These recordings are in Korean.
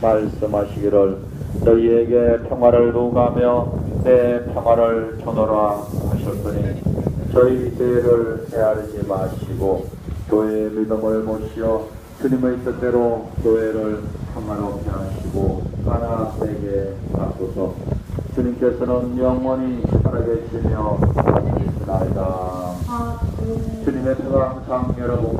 말씀하시기를 너희에게 평화를 두가며 내 평화를 주노라 하셨더니 저희 죄를 헤아리지 마시고 교회의 믿음을 모시어 주님의 뜻대로 교회를 평화롭게 하시고 가나에게 바꾸소 주님께서는 영원히 살아계시며 계시나이다 아멘. 주님의 평화 항상 여러분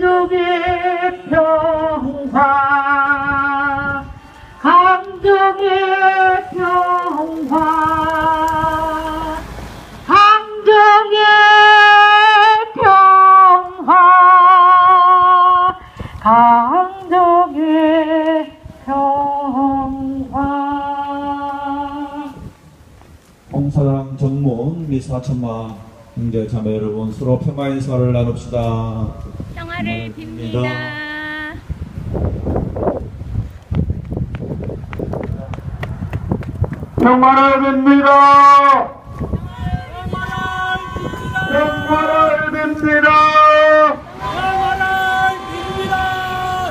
감정의 평화 감정의 평화 감정의 평화 감정의 평화 홍사랑 정문 미사천마 형제 자매 여러분 서로 평화 인사를 나눕시다. 평화를 빕니다. 빕니다. 평화를 빕니다.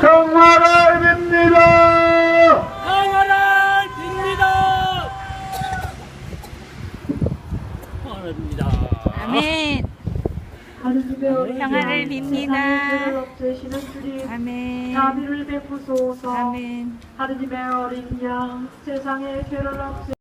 평화를 빕니다. 평화를 빕니다. 아멘. 하느님의 어린 평화를 양, 빕니다. 세상 없애시는 주님 아멘. 자비를 베푸소서 아멘. 하느님의 어린 양 세상의 죄를 없애